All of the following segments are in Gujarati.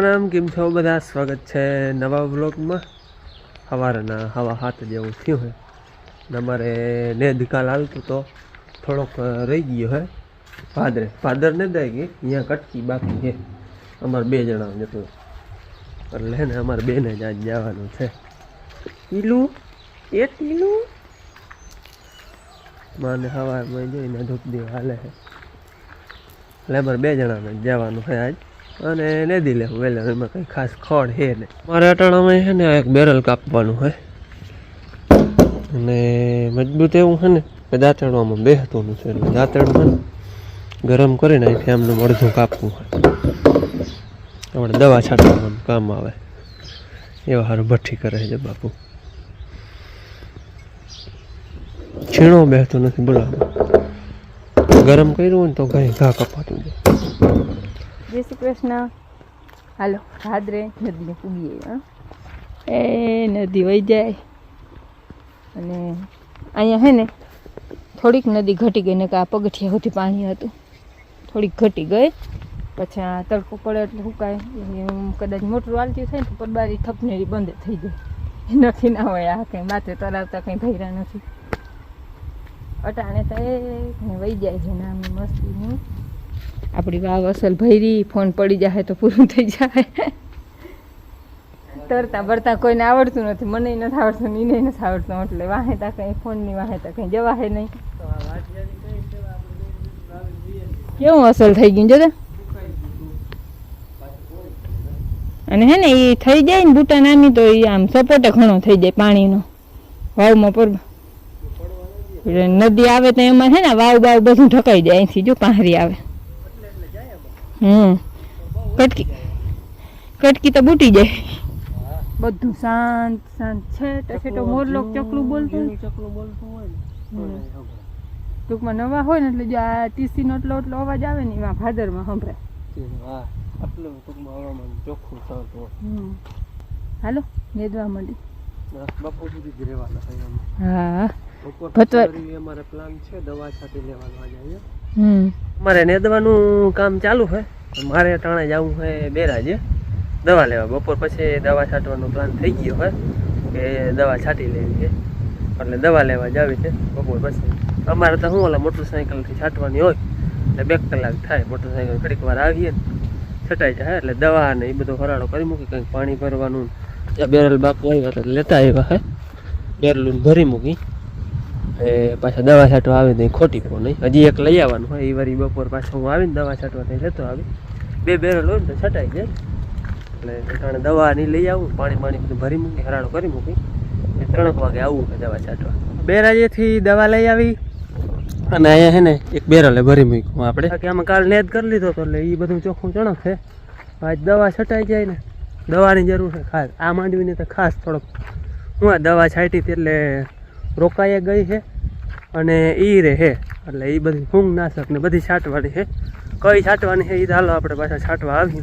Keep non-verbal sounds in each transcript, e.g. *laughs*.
રામ કેમ છો? બધા સ્વાગત છે નવા બ્લોગમાં સવારના હવા હાથ જેવું થયું હે. ને અમારે નેદ કાલ હાલતું તો થોડોક રહી ગયો હે. ફાદરે ભાદર ને દે ગઈ, અહીંયા કટકી બાકી છે. અમારે બે જણા જતું. એટલે ને અમારે બેને જ આજ જવાનું છે. ટીલું એ ટીલું? માને સવારમાં જોઈને ધૂપ દેવા હાલે છે એટલે અમારે બે જણાને જવાનું છે આજ. અને નદી લેવું. વહેલે એમાં કંઈ ખાસ ખોડ છે નહીં. મારે અટાણામાં છે ને એક બેરલ કાપવાનું હોય અને મજબૂત એવું છે ને કે દાંતણવામાં બેહતું છે એટલે દાંતણમાં ને ગરમ કરીને અહીંથી આમનું અડધું કાપવું હોય આપણે દવા છાંટવાનું કામ આવે. એવા સારું ભઠ્ઠી કરે છે બાપુ. છીણો બેસતો નથી બોલાવો ગરમ કર્યું હોય ને તો ઘણી ઘા કપાતું જાય. જય શ્રી કૃષ્ણ. હાલો, ભાદરે નદીને પૂગીએ એ નદી વહી જાય. અને અહીંયા હે ને, થોડીક નદી ઘટી ગઈ ને કે આ પગથિયા સુધી પાણી હતું. થોડીક ઘટી ગઈ. પછી આ તડકો પડે એટલે સુકાય કદાચ મોટરું વાલતી થાય ને તો પરબારી થપનેરી બંધ થઈ જાય. નથી ના હોય, આ કંઈ માથે તરાવતા કંઈ ભર્યા નથી. અટાણે તો એ વહી જાય છે નામની મસ્તીનું. આપણી વાવ અસલ ભૈરી ફોન પડી જાય તો પૂરું થઈ જાય તરતા બરતા કોઈને આવડતું નથી મને નથી આવડતું એને નથી આવડતું. એટલે વાહેતા કંઈ, ફોનની વાહેતા કંઈ, જવાહે નહીં. કેવું અસલ થઈ ગયું જોતે અને હે ને એ થઈ જાય ને બુટા નામી તો એ આમ સપોર્ટ ઘણો થઈ જાય પાણીનો. વાવમાં પર નદી આવે તો એમાં હે ને, વાવ બાવ બધું ઢકાઈ જાય અહીંથી, જો પાહરી આવે. હમ. કટકી કટકી તો બૂટી જાય. બધું શાંત શાંત. છે તો છે તો મોરલોક ચકલું બોલતું. ચકલું બોલતું હોય ટૂંકમાં નવા હોય ને એટલે જો આ ટીસીનો એટલો એટલો અવાજ આવે ને એમાં ભાદરમાં સંભળાય. હા આટલું ટૂંકમાં હવામાન ચોખ્ખું થતું હાલો નેદવા માંડી. ના, બપોર સુધી જ રહેવાના હા. બપોર અમારે પ્લાન છે દવા સાથે લેવાનો આજે મારે નેદવાનું કામ ચાલુ છે. મારે ટાણે જવું છે બેરાજે. દવા લેવા. બપોર પછી દવા છાંટવાનો પ્લાન થઈ ગયો હોય કે દવા છાંટી લેવી છે. એટલે દવા લેવા જાવી છે બપોર પછી. અમારે તો શું ઓલા મોટરસાઇકલથી છાંટવાની હોય. એટલે બે કલાક થાય. મોટરસાઇકલ ઘડીક વાર આવીએ ને છટાઈ જાય. એટલે દવા ને એ બધો ફરાળો કરી મૂકી કંઈક પાણી ભરવાનું. બેરલ બાપુ આવ્યા તો લેતા આવ્યા હે બેરલું ભરી મૂકી. એ પાછા દવા છાંટવા આવે નહીં ખોટી પો નહીં હજી એક લઈ આવવાનું હોય એ વારી બપોર પાછું હું આવીને દવા છાંટવા ત્યાં જતો આવી. બે બેરલ હોય ને તો છટાઈ જાય. એટલે ત્રણે દવા નહીં લઈ આવું પાણી પાણી બધું ભરી મૂકી હરાળો કરી મૂકી. એ ત્રણેક વાગે આવવું હોય દવા છાંટવા. બેરાજેથી દવા લઈ આવી. અને અહીંયા છે ને એક બેરલે ભરી મૂક્યું આપણે બાકી આમાં કાલ નેદ કરી લીધો તો એટલે એ બધું ચોખ્ખું ચણક છે આજ દવા છટાઈ જાય ને દવાની જરૂર છે ખાસ. આ માંડવીને તો ખાસ થોડોક. હું આ દવા છાંટી હતી એટલે રોકાઈ ગઈ છે અને ઈ રે હે. એટલે એ બધી ફૂંગ નાશક ને બધી છાંટવાની છે કઈ છાંટવાની છે એ હાલો આપણે પાછા છાંટવા આવી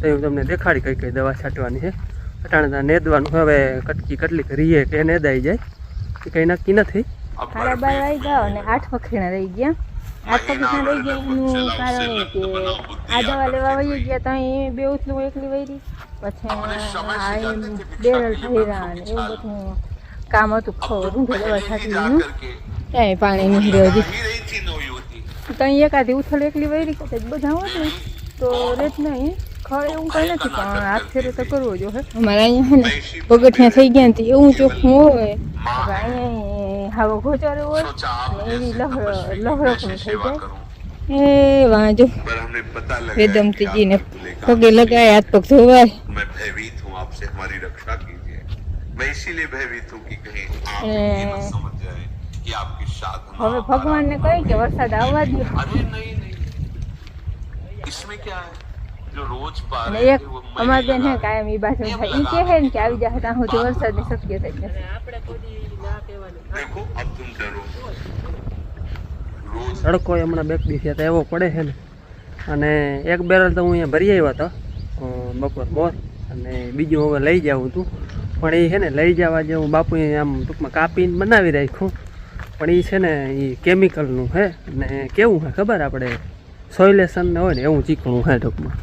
તો હું તમને દેખાડી કઈ કઈ દવા છાંટવાની છે અટાણે નેદવાનું. હવે કટકી કેટલીક રીએ કે નેદાઈ જાય, એ કંઈ નક્કી નથી. સાડા બાર રહી ગયા. આઠ રહી ગયા એ આ દવા લેવા વહી ગયા તો એ બે ઉથલું એકલી વહી પછી બેરલ કામ હતું. ખબર દવા ક્યાંય પાણી નહીં રહ્યો હજી તો અહીં એકાદી ઉથલ એકલી વહી કદાચ બધા હોત ને તો રેત નહીં ખર એવું કંઈ નથી પણ હાથ ફેરે તો કરવો જો હે અમારે અહીંયા હે ને પગથિયા થઈ ગયા ને તો એવું ચોખ્ખું હોય હવે અહીંયા હાવો ઘોચારે હોય ને એવી લહર લહરકનું થઈ જાય એ વાંજો पर हमें पता लगा વેદમતીજીને પગે લગાય હાથ પગ ધોવાય मैं भयभीत हूँ आपसे हमारी रक्षा कीजिए मैं इसीलिए भयभीत हूँ कि कहीं आप ए, ये न समझ जाए कि आपकी साधना હવે ભગવાનને કહી કે વરસાદ આવવા દો अरे नहीं नहीं इसमें क्या है जो रोज पा અને रहे એક थे वो અમાર महीने બેન હે लगा કાયમ ઈ બાજુ થાય ઈ કહે ને કે આવી જાય ત્યાં સુધી વરસાદની શક્યતા જ નથી देखो अब तुम डरो रोज તડકો હમણાં બેક દી થયા એવો પડે છે ને અને એક બેરલ તો હું અહીંયા ભરી આવ્યો હતો અ, બપોર મોર અને બીજું હવે લઈ જાઉં હતું પણ એ છે ને લઈ જવા જેવું બાપુએ આમ ટૂંકમાં કાપીને બનાવી રાખ્યું પણ એ છે ને એ કેમિકલનું છે ને કેવું હે ખબર આપણે સોઇલેશન ને હોય ને, એવું ચીકણું હે ટૂંકમાં.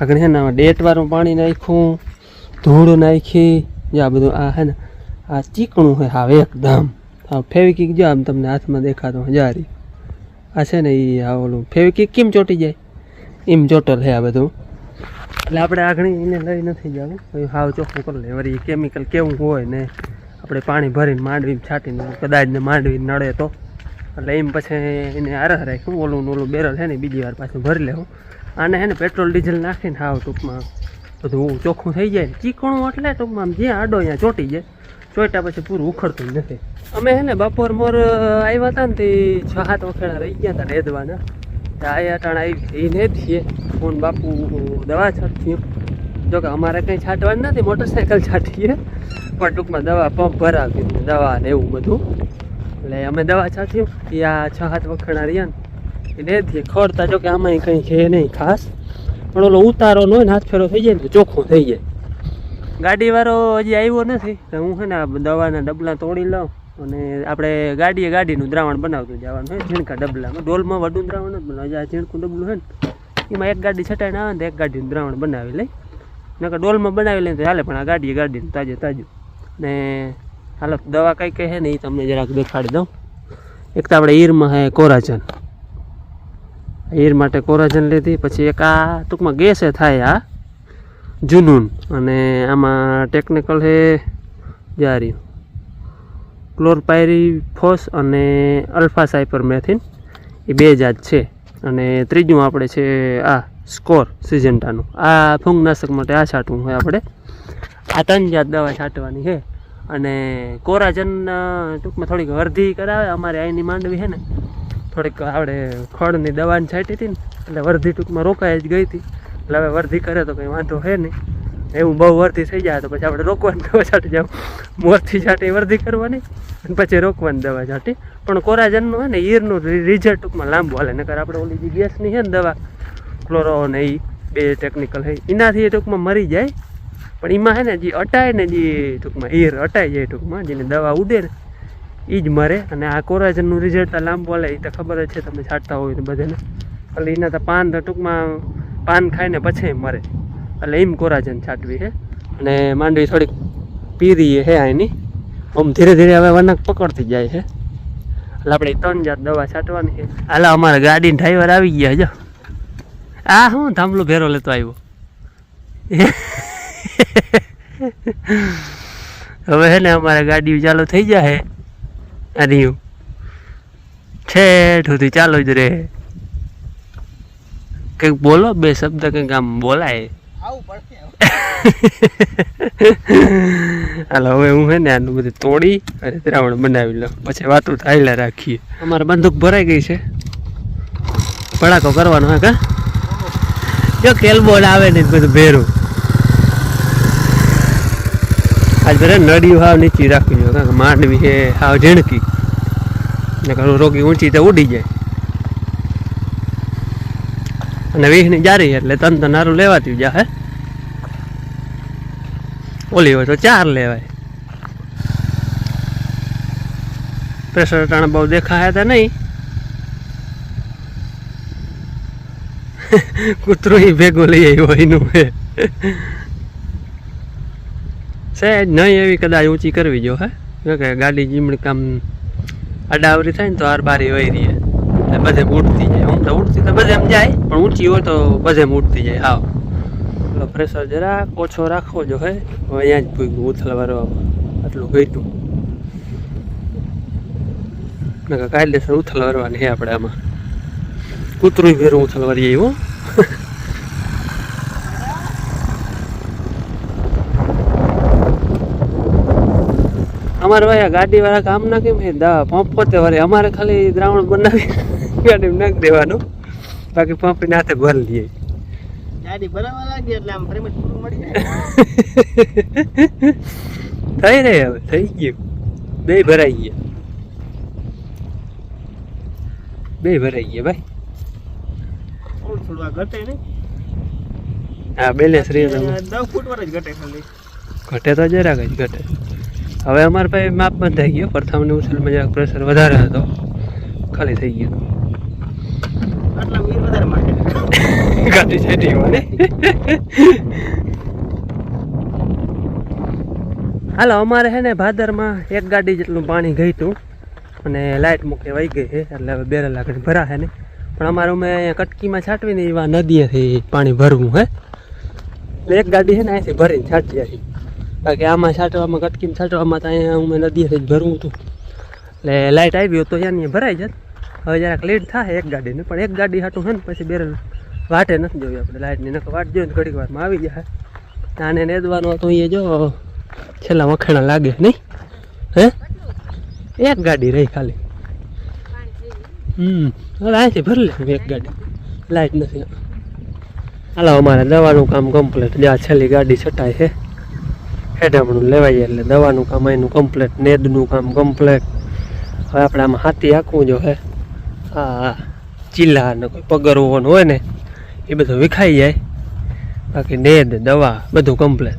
આગળ છે ને ડેટવાળું પાણી નાખ્યું, ધૂળ નાખી, જો આ બધું આ હે ને, આ ચીકણું હે હાવ એકદમ. હા ફેવિકિક જો આમ તમને હાથમાં દેખાતો હજારી આ છે ને એ આ ઓલું ફેવિકિક કેમ ચોટી જાય? એમ ચોટલ છે આ બધું. એટલે આપણે આગળ એને લઈ નથી જવું. હાવ ચોખ્ખું કરી લે. વળી કેમિકલ કેવું હોય ને આપણે પાણી ભરીને માંડવીને છાંટીને કદાચ ને માંડવી નડે તો. એટલે એમ પછી એને આરહ રાખ્યું ઓલું ને ઓલું બેરલ છે ને બીજી વાર પાછું ભરી લેવું. આને છે પેટ્રોલ, ડીઝલ નાખીને હાવ ટૂંકમાં બધું ચોખ્ખું થઈ જાય ચીકણું એટલે ટૂંકમાં જ્યાં આડો અહીંયા ચોટી જાય, ચોટ્યા પછી પૂરું ઉખડતું નથી. અમે હે ને બપોર મોર આવ્યા હતા ને તે છ સાત વખેડા રહી ગયા હતા નેદવાના આ અટાણ આવી એ ને છીએ. ફોન બાપુ દવા છાંટતી જો કે અમારે કંઈ છાંટવાનું નથી, મોટરસાયકલ છાંટીએ. પણ ટૂંકમાં દવા પંપ ભરાવી દવા ને એવું બધું. એટલે અમે દવા છાંટ્યું. એ આ છ સાત વખણા રહ્યા ને, એ ને ખોરતા જો કે આમાં કંઈ છે નહીં ખાસ. પણ ઓલો ઉતારો ન હોય ને હાથ ફેરો થઈ જાય ને ચોખ્ખું થઈ જાય. ગાડીવાળો હજી આવ્યો નથી હું છે ને આ દવાના ડબલા તોડી લઉં અને આપણે ગાડીએ ગાડીનું દ્રાવણ બનાવતું જવાનું હોય ઝીણકા ડબલામાં. ડોલમાં વડું દ્રાવણ જ બનાવે ઝીણકું ડબલું હોય ને, એમાં એક ગાડી છટાઈને આવે ને એક ગાડીનું દ્રાવણ બનાવી લઈ. નકર ડોલમાં બનાવી લઈને હાલે, પણ આ ગાડીએ ગાડી તાજે તાજું. ને હાલો, દવા કઈ કઈ છે ને એ તમને જરાક દેખાડી દઉં. એક તો આપણે ઈરમાં હે કોરાજન. ઈર માટે કોરાજન લીધી, પછી એક આ ટૂંકમાં ગેસે થાય આ જુનૂન. અને આમાં ટેકનિકલ હે જારી. ક્લોરપાયરીફોસ અને અલ્ફા સાયપર મેથિન એ બે જાત છે. અને ત્રીજું આપણે છે આ સ્કોર સિજન્ટાનું. આ ફૂંગનાશક માટે આ છાંટવું હોય આપણે. આ ત્રણ જાત દવા છાંટવાની છે. અને કોરાજન ટૂંકમાં થોડીક વર્ધી કરાવે. અમારે અહીંની માંડવી છે ને, થોડીક આપણે ખડની દવાની છાંટી હતી ને, એટલે વર્ધી ટૂંકમાં રોકાઈ જ ગઈ હતી. એટલે હવે વર્ધી કરે તો કંઈ વાંધો છે નહીં. એવું બહુ વર્ધી થઈ જાય તો પછી આપણે રોકવાની દવા છાંટી જાવ. મોરથી છાંટી વર્ધી કરવાની અને પછી રોકવાની દવા છાંટી. પણ કોરાજનનું હોય ને, ઈરનું રિઝલ્ટ ટૂંકમાં લાંબુ હાલે. નકર આપણે ઓલી જે ગેસની છે ને દવા ક્લોરો અને એ બે ટેકનિકલ છે. એનાથી એ ટૂંકમાં મરી જાય. પણ એમાં છે ને જે અટાય ને જે ટૂંકમાં એર અટાઈ જાય ટૂંકમાં, જેને દવા ઉડે ને એ જ મરે. અને આ કોરાજનનું રિઝલ્ટ લાંબુ હાલે એ તો ખબર જ છે, તમે છાંટતા હોય ને બધાને. એટલે એના તો પાન તો ટૂંકમાં પાન ખાઈને પછી મરે. એટલે એમ કોરાજન છાંટવી છે. અને માંડવી થોડીક પીરી છે એની આમ ધીરે ધીરે હવે વનક પકડતી જાય છે. એટલે આપણે ત્રણ જાત દવા છાંટવાની છે. હાલ, અમારા ગાડી ડ્રાઈવર આવી ગયા જો આ હું થાંભલો ભેરો લેતો આવ્યો. હવે છે ને અમારે ગાડી ચાલુ થઈ જાય આની ઠેઠ સુધી ચાલુ જ રહે. કંઈક બોલો બે શબ્દ કંઈક આમ બોલાય. હાલો હવે હું છે ને આનું બધું તોડી અને ત્રાવણ બનાવી લઉં. પછી વાતું થાયલા રાખીએ. અમારે બંદૂક ભરાઈ ગઈ છે. ભડાકો કરવાનો હે કા? જો કેલબોલ આવે ને બધું ભેરું. આજ ભરે નડિયું હાવ નીચી રાખવી જોઈએ કારણ કે માંડવી છે, હાવ ઝીણકી. રોગી ઊંચી તો ઉડી જાય. અને વીસની જારી એટલે તન તો નારું લેવાતી જા હે. ઓલી હોય તો ચાર લેવાય. પ્રેશર ટાણા બહુ દેખાયા હતા નહીં. *laughs* કૂતરું એ ભેગો લઈ આવ્યો એનું હે સહેજ નહીં એવી કદાચ ઊંચી કરવી જો, હે? કે ગાડી જીમણી કામ અડાવરી થાય ને તો આર બારી વહી રહી. એટલે બધે ઉડતી જાય. આમ તો ઉડતી તો બધે એમ જાય, પણ ઊંચી હોય તો બધે ઉડતી જાય. હાવ. એટલે પ્રેશર જરા ઓછો રાખવો જો, હે? અહીંયા જ પૂગ્યું ઉથલ વારવામાં આટલું ગયું કાયદેસર ઉથલ વારવાની હે આપણે આમાં. કૂતરું ભેરું ઉથલ વારીએ હો અમારે ભાઈ આ ગાડી વાળા કામ ના કેમ હે દા પંપ પોતે વરે અમારે ખાલી દ્રાવણ બનાવી ગાડી નાખી દેવાનું બાકી પંપ નાથે ભરી લઈએ ગાડી ભરાવા લાગી એટલે આમ પ્રેમ પૂરું મળી જાય થઈ રહે હવે થઈ ગયું બે ભરાઈ ગયા બે ભરાઈ ગયા ભાઈ થોડું થોડું આ ઘટે નહીં. હા બેલેન્સ રહે તમે દસ ફૂટ પર જ ઘટે ખાલી. ઘટે તો જરાક જ ઘટે. હવે અમારા પાસે માપ બંધાઈ ગયો. પ્રથમને ઉછળમાં જરાક પ્રેશર વધારે હતો. ખાલી થઈ ગયો. આટલા મીર વધારે માંગે. ગાડી છેટી વાળી હાલો અમારે છે ને ભાદરમાં એક ગાડી જેટલું પાણી ગઈ હતું અને લાઇટ મૂકે વહી ગઈ છે. એટલે હવે બેરલ ભરા છે ને. પણ અમારે અમે અહીંયા કટકીમાં છાંટવીને એવા નદીએથી પાણી ભરવું, હે? એટલે એક ગાડી છે ને અહીંથી ભરીને છાંટી આવી બાકી આમાં છાંટવામાં, કટકીમાં છાંટવામાં તો અહીંયા અમે નદીએથી જ ભરવું હતું. એટલે લાઇટ આવી તો અહીંયા ભરાઈ જત. હવે જરાક લેટ થાય એક ગાડીને, પણ એક ગાડી હાટું છે ને, પછી બેરલ વાટે નથી જોયું આપણે લાઇટની નકર વાટ જોઈએ ને ઘડીક વારમાં આવી જાય. આને નેદવાનો તો એ જો, છેલ્લા વખાણા લાગે, નહીં? હે? એક ગાડી રહી ખાલી. હમ. હવે અહીંથી ભરી લે એક ગાડી. લાઇટ નથી. હાલો અમારે દવાનું કામ કમ્પ્લીટ જ્યાં છેલ્લી ગાડી છટાય છે હેઠામણું લેવાય એટલે દવાનું કામ એનું કમ્પ્લીટ નેદનું કામ કમ્પ્લીટ હવે આપણે આમાં હાથી આંકવું જો હે. હા ચીલા ને કોઈ પગરવો હોય ને એ બધું વિખાઈ જાય. બાકી નેદ દવા બધું કમ્પ્લીટ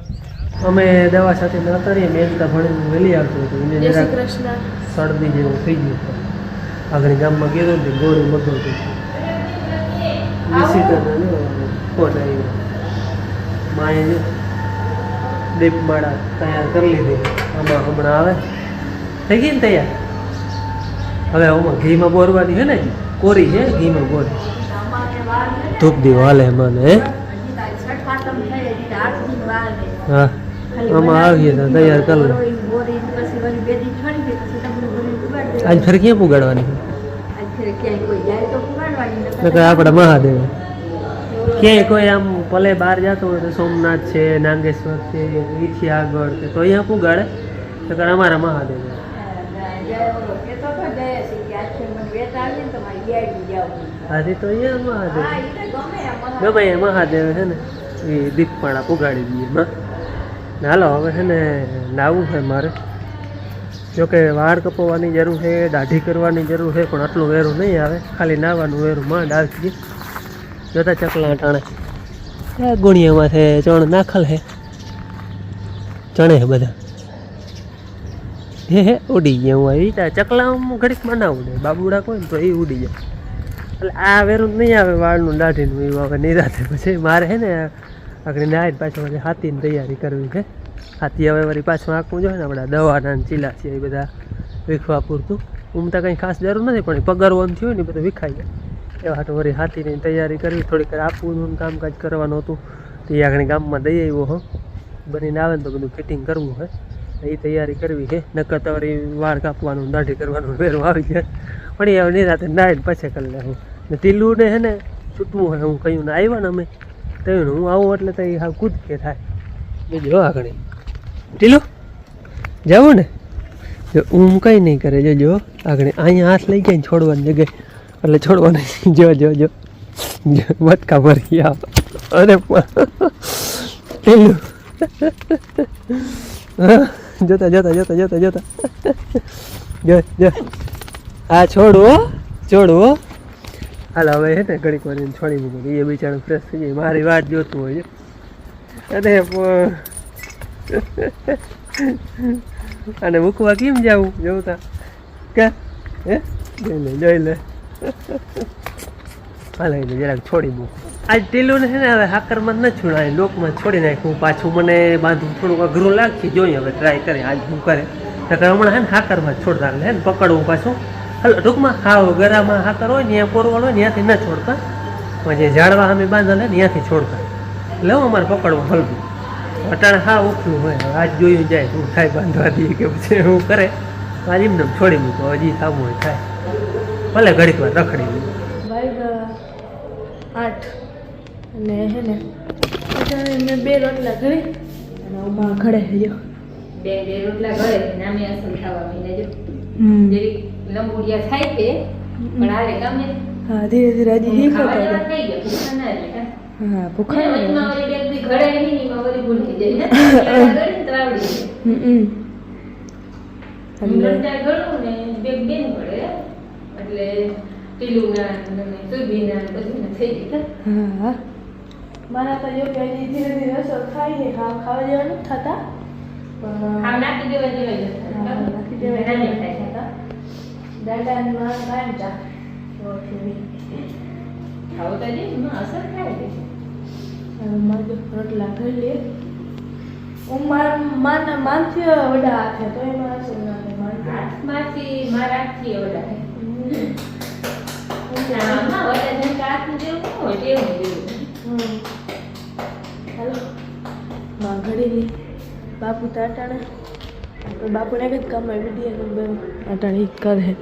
અમે દવા સાથે ન કરીએ મેં તો ભણીને વહેલી આવતું હતું. એને જરા શ્રી શરદી જેવું થઈ ગયું આગળ ગામમાં ગયો ને ગોળી મગવતી ફોન આવ્યો માએ જો દીપમાળા તૈયાર કરી લીધી આમાં હમણાં આવે થઈ ગઈ ને તૈયાર હવે આમાં ઘીમાં બોરવાની છે ને કોરી છે ઘીમાં બોરી ધૂપ દીવો હાલે એમાં ને હે હા આમાં આવીએ તો તૈયાર કરી લે આજ ફરી ક્યાં પુગાડવાની? આપણા મહાદેવ. ક્યાંય કોઈ આમ ભલે બહાર જતો હોય તો સોમનાથ છે, નાગેશ્વર છે ઈથી આગળ છે, તો અહીંયા પુગાડે? નકર અમારા મહાદેવ. હાથી તો અહીંયા મહાદેવ. ગમે મહાદેવ છે ને, એ દીપમાળા પુગાડી દઈએ. હાલો, હવે છે ને નાવું છે મારે. જોકે વાળ કપાવવાની જરૂર છે, દાઢી કરવાની જરૂર છે, પણ આટલું વેરું નહીં આવે. ખાલી નાવાનું વેરું માંડ આવશે જોતા ચકલા ટાણે. ગુણિયામાં છે, ચણ નાખલ છે. ચણે છે બધા. હે હે, ઉડી ગયા હું આવી. ચકલા હું ઘડીક બનાવું ને બાબુડા કોઈ તો એ ઉડી જાય. એટલે આ વેરું નહીં આવે, વાળનું દાઢીનું એવું આવે. નિરાતે પછી મારે છે ને, આગળ નાય પછી હાથીની તૈયારી કરવી છે. હાથી હવે વળી પાછું આંખું જોઈએ ને આપણા દવાના ચીલા છે, એ બધા વીખવા પૂરતું. ઉમતા કંઈ ખાસ જરૂર નથી, પણ પગારવાનું થયું ને બધું વિખાઈ જાય. એવા તો વળી હાથીની તૈયારી કરવી, થોડીક આપવું કામકાજ કરવાનું હતું. તો એ આગળ ગામમાં દઈ આવ્યો હો. બનીને આવે ને તો બધું ફિટિંગ કરવું હોય એ તૈયારી કરવી છે નક્કર તો વળી કાપવાનું, દાઢી કરવાનું, વેરું આવી જાય. પણ એ હવે રાતે નાઈટ પછી કરી લે હું ને ટીલું ને હે ને છૂટવું હોય, હું કહ્યું ને આવ્યા ને અમે. કહ્યું હું આવું એટલે તો એ હા કૂદ કે થાય. બીજું આગળ. ટીલું જવું ને. જો ઊમ કંઈ નહીં કરે. જો જો, આગળ અહીંયા હાથ લઈ ગયા છોડવાની જગ્યાએ. એટલે છોડવાનું જો જો જો. મટકા ભરી આવ અરે ટીલું. જોતા જોતા જોતા જોતા જોતા. જો જો. આ છોડવો છોડવો હાલ, હવે હે ને ઘડીક વાર છોડી મૂકું. એ બિચારું ફ્રેશ થઈ જાય. મારી વાત જોતું હોય અરે પણ *laughs* અને મૂકવા કેમ જાવું તા. કે? હે? જોઈ લે જોઈ લે. હાલે જરાક છોડી મૂકું. આજ ટીલું છે ને હવે હાકરમાં ન છોડાય, લોકમાં છોડી નાખ્યું. પાછું મને બાંધવું થોડુંક અઘરું લાગશે. જોઈએ હવે ટ્રાય કરી, આજ હું કરે. નકર હમણાં હે ને હાકરમાં છોડતા હે ને પકડવું પાછું. હાલો, ટૂંકમાં હાવ ગરામાં હાકર હોય ને ત્યાં કોરવાળ હોય ત્યાંથી ન છોડતા. પણ જે ઝાડવા અમે બાંધેલા ને ત્યાંથી છોડતા. એટલે અમારે પકડવું, હલવું. અટાણે હા ઓખલું હોય. હવે આજ જોયું જાય શું થાય બાંધવા દઈએ કે પછી હું કરે. તો આજ એમને એમ છોડી મૂકો. હજી થવું હોય થાય. ભલે ઘડીક વાર રખડી વાગ્યા આઠ. અને હે ને અત્યારે મેં બે રોટલા ઘડી અને ઉમા ઘડે બે બે રોટલા ઘડે નામે અસલ ખાવા મહિને જો. હમ. લંબુડિયા થાય તે પણ હાલે ગમે. હા ધીરે ધીરે હજી શીખો ખાવા તો જેવા થઈ ગયા ભૂખા ના એટલે હા ભૂખા *laughs* મારા તો જો કે ધીરે ધીરે અસર થાય છે. ખાવા ખાવા જેવા થતા. પણ નાખી દેવા જેવા નાખી દેવા જેવા. થાય છે કાં. દાદાની માં કાયમ ચા. ખાવતા જઈ અસર થાય છે. મારે રોટલા કરી લે. હું માર માના માનથી વડા હાથે તો એ ના થાય માનથી. મારા હાથથી એવડા થાય. હમ. વડા જેમ કે જેવું હોય તેવું જેવું હમ. હાલો. માં ઘડી લે બાપુ તો અટાણે બાપુને એક જ કામમાં વીડિયો અટાણે કરે.